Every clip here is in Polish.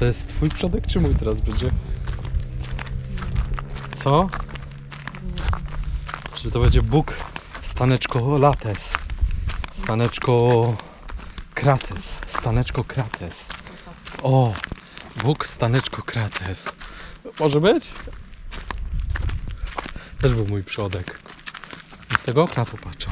to jest twój przodek czy mój teraz będzie? Co? Czy to będzie Bóg staneczko lates? Staneczko krates. Staneczko krates. O! Bóg staneczko krates. Może być? Też był mój przodek. Z tego okna popatrzę.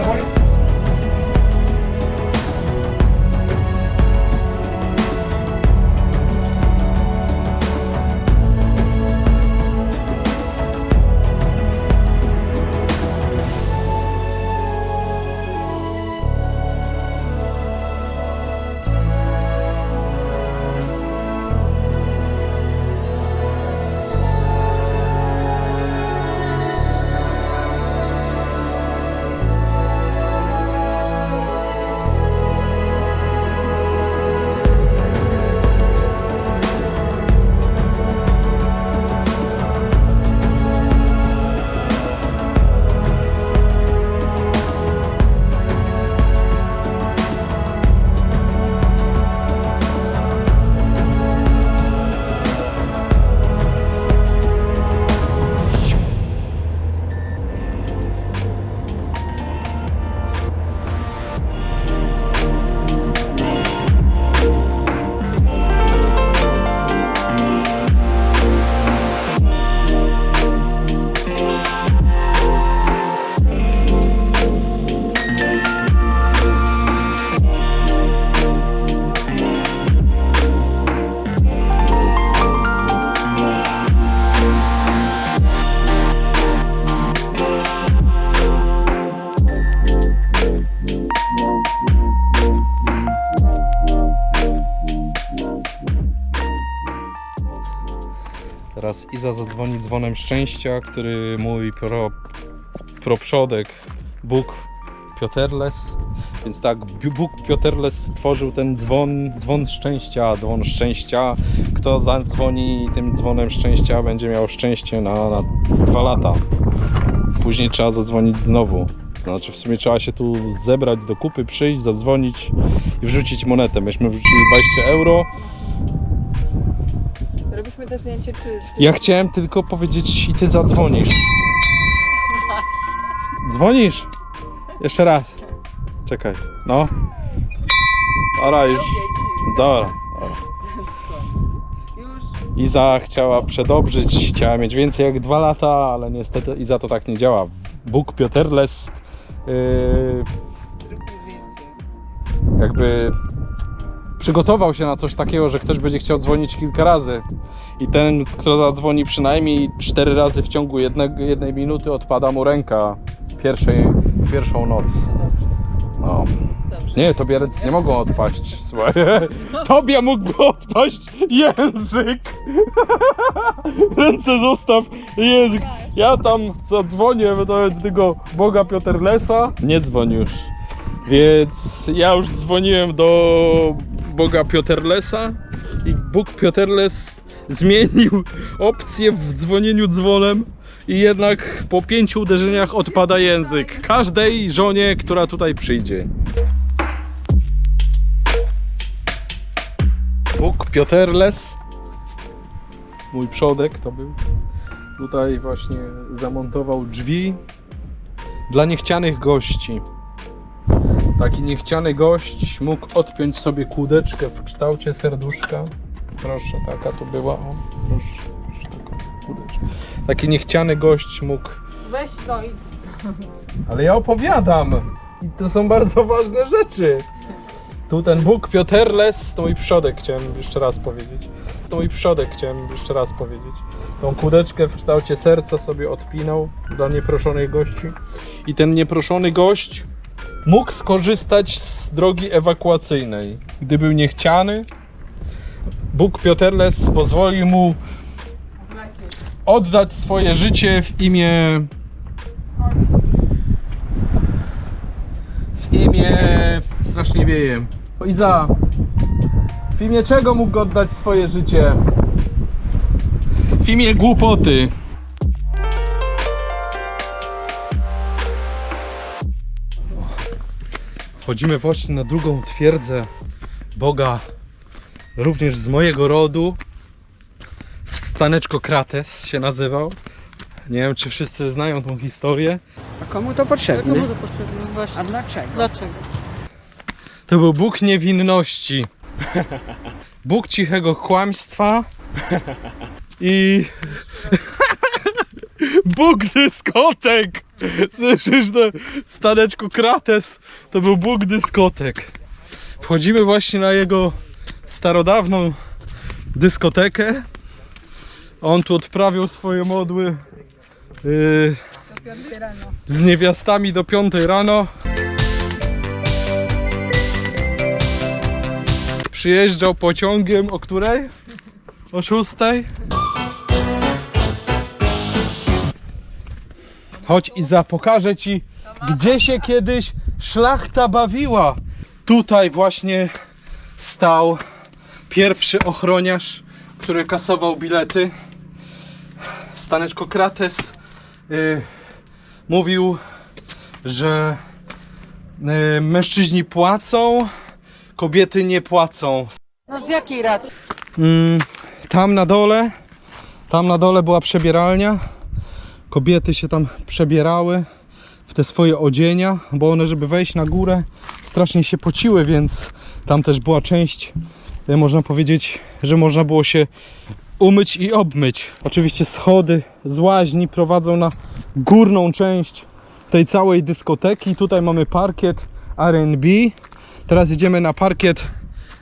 Jak Iza zadzwoni dzwonem szczęścia, który mój pro, proprzodek Bóg Pioterles. Więc tak, Bóg Pioterles stworzył ten dzwon, dzwon szczęścia, dzwon szczęścia. Kto zadzwoni tym dzwonem szczęścia, będzie miał szczęście na, na dwa lata. Później trzeba zadzwonić znowu. Znaczy w sumie trzeba się tu zebrać do kupy, przyjść, zadzwonić i wrzucić monetę. Myśmy wrzucili 20 euro. Robiliśmy zdjęcie, czy... czy... Ja chciałem tylko powiedzieć i ty zadzwonisz. Dzwonisz? Jeszcze raz. Czekaj. No. Dobra, już. Dobra. dobra. Już. Iza chciała przedobrzyć, chciała mieć więcej jak dwa lata, ale niestety Iza to tak nie działa. Bóg Pioterles yy, jakby przygotował się na coś takiego, że ktoś będzie chciał dzwonić kilka razy. I ten, kto zadzwoni przynajmniej cztery razy w ciągu jednej minuty, odpada mu ręka pierwszej, pierwszą noc. No. Nie, tobie ręce nie mogą odpaść. Słuchaj. Tobie mógłby odpaść język. Ręce zostaw język. Ja tam zadzwonię do tego Boga Pioterlesa. Nie dzwoń już. Więc ja już dzwoniłem do Boga Pioterlesa i Bóg Pioterles zmienił opcję w dzwonieniu dzwonem i jednak po pięciu uderzeniach odpada język każdej żonie, która tutaj przyjdzie. Bóg Pioterles, mój przodek to był, tutaj właśnie zamontował drzwi dla niechcianych gości. Taki niechciany gość mógł odpiąć sobie kłódeczkę w kształcie serduszka. Proszę, taka to była. O, proszę, proszę taką kłódeczkę. Taki niechciany gość mógł. Weź no idź stąd. Ale ja opowiadam! I to są bardzo ważne rzeczy. Tu ten Bóg Pioterles, to mój przodek, chciałem jeszcze raz powiedzieć. No i przodek chciałem jeszcze raz powiedzieć. Tą kudeczkę w kształcie serca sobie odpinał dla nieproszonych gości. I ten nieproszony gość mógł skorzystać z drogi ewakuacyjnej. Gdy był niechciany, Bóg Pioterles pozwolił mu oddać swoje życie w imię w imię strasznie wieje. Iza, w imię czego mógł oddać swoje życie? W imię głupoty. Wchodzimy właśnie na drugą twierdzę Boga, również z mojego rodu. Staneczko Krates się nazywał. Nie wiem, czy wszyscy znają tą historię. A komu to potrzebne? Komu to potrzebne? Właśnie. A dlaczego? Dlaczego? To był Bóg niewinności. Bóg cichego kłamstwa i Bóg dyskotek. Słyszysz, to staneczku Krates to był Bóg dyskotek. Wchodzimy właśnie na jego starodawną dyskotekę. On tu odprawiał swoje modły yy, z niewiastami do 5 rano. Przyjeżdżał pociągiem o której? O szóstej? Chodź Iza, pokażę ci, gdzie się kiedyś szlachta bawiła. Tutaj właśnie stał pierwszy ochroniarz, który kasował bilety. Staneczko Krates y, mówił, że y, mężczyźni płacą, kobiety nie płacą. No z jakiej racji? Mm, tam na dole, tam na dole była przebieralnia. Kobiety się tam przebierały w te swoje odzienia, bo one, żeby wejść na górę, strasznie się pociły, więc tam też była część, e, można powiedzieć, że można było się umyć i obmyć. Oczywiście schody z łaźni prowadzą na górną część tej całej dyskoteki. Tutaj mamy parkiet R&B. Teraz idziemy na parkiet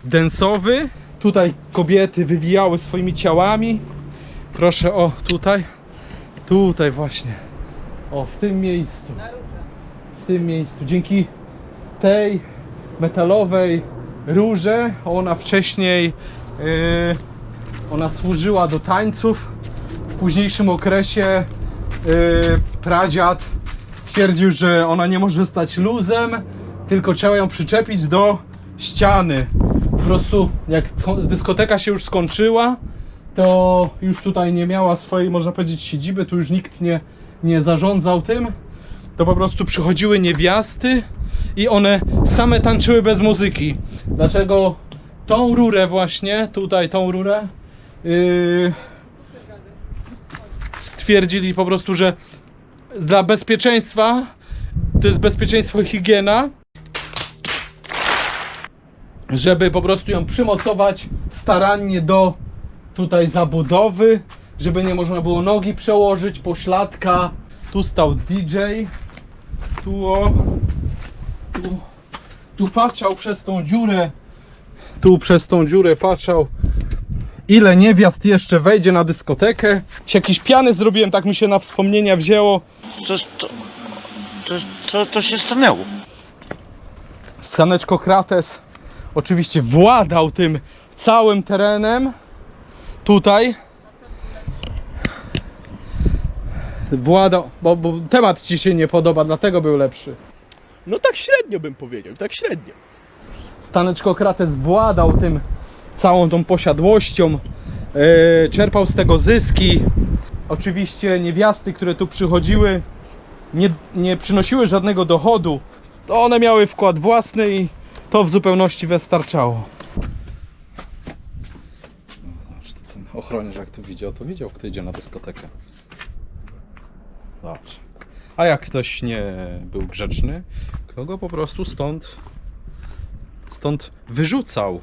densowy. Tutaj kobiety wywijały swoimi ciałami. Proszę o tutaj. Tutaj właśnie. O, w tym miejscu. W tym miejscu. Dzięki tej metalowej rurze ona wcześniej yy, ona służyła do tańców. W późniejszym okresie yy, pradziad stwierdził, że ona nie może stać luzem, tylko trzeba ją przyczepić do ściany. Po prostu jak sko- dyskoteka się już skończyła, to już tutaj nie miała swojej, można powiedzieć, siedziby, tu już nikt nie, nie zarządzał tym. To po prostu przychodziły niewiasty i one same tańczyły bez muzyki. Dlaczego tą rurę właśnie, tutaj tą rurę, yy, stwierdzili po prostu, że dla bezpieczeństwa, to jest bezpieczeństwo higiena, żeby po prostu ją przymocować starannie do tutaj zabudowy, żeby nie można było nogi przełożyć, pośladka. Tu stał DJ, tu o, tu, tu patrzał przez tą dziurę, tu przez tą dziurę patrzał. Ile niewiast jeszcze wejdzie na dyskotekę? Jakieś piany zrobiłem, tak mi się na wspomnienia wzięło. Co, co, co, co, co się stanęło? Staneczko Krates oczywiście władał tym całym terenem. Tutaj. Władał, bo, bo temat ci się nie podoba, dlatego był lepszy. No tak średnio bym powiedział, tak średnio. Staneczko Krates władał tym całą tą posiadłością, e, czerpał z tego zyski. Oczywiście niewiasty, które tu przychodziły, nie, nie przynosiły żadnego dochodu. To one miały wkład własny i to w zupełności wystarczało. Ten ochroniarz jak to widział, to widział kto idzie na dyskotekę. Dobrze. A jak ktoś nie był grzeczny, to go po prostu stąd stąd wyrzucał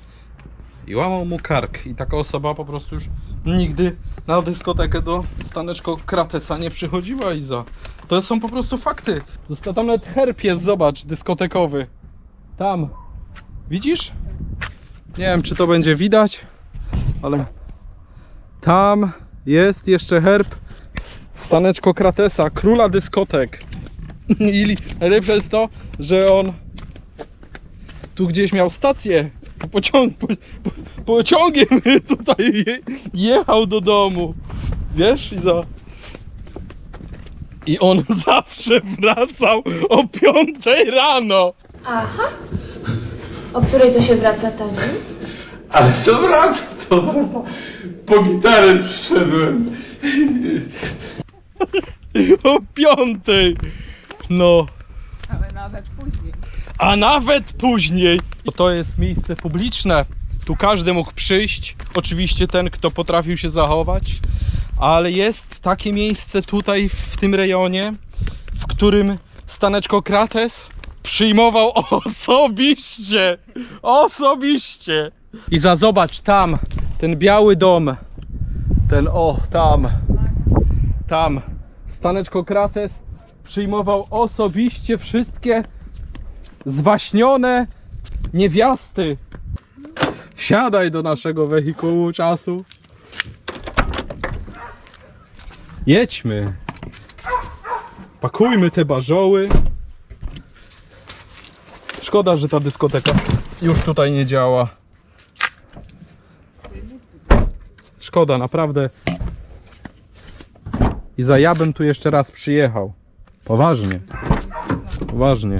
i łamał mu kark. I taka osoba po prostu już nigdy na dyskotekę do staneczko Kratesa nie przychodziła i za. To są po prostu fakty. Został tam nawet zobacz, dyskotekowy. Tam. Widzisz? Nie wiem, czy to będzie widać, ale Tam jest jeszcze herb Taneczko Kratesa, króla dyskotek. I najlepsze jest to, że on tu gdzieś miał stację. Pociąg, po, po, pociągiem tutaj je, jechał do domu. Wiesz, i za. I on zawsze wracał o 5 rano. Aha. O której to się wraca, Toni? Ale co wraca, co wraca? Po gitarę przyszedłem. O piątej. No. Ale nawet później. A nawet później. To jest miejsce publiczne. Tu każdy mógł przyjść. Oczywiście ten, kto potrafił się zachować. Ale jest takie miejsce tutaj w tym rejonie, w którym Staneczko Krates przyjmował osobiście. Osobiście. I za zobacz tam, ten biały dom. Ten o, tam. Tam. Staneczko Krates przyjmował osobiście wszystkie zwaśnione niewiasty. Wsiadaj do naszego wehikułu czasu. Jedźmy. Pakujmy te bażoły. Szkoda, że ta dyskoteka już tutaj nie działa. Szkoda, naprawdę. I za ja bym tu jeszcze raz przyjechał. Poważnie. Poważnie.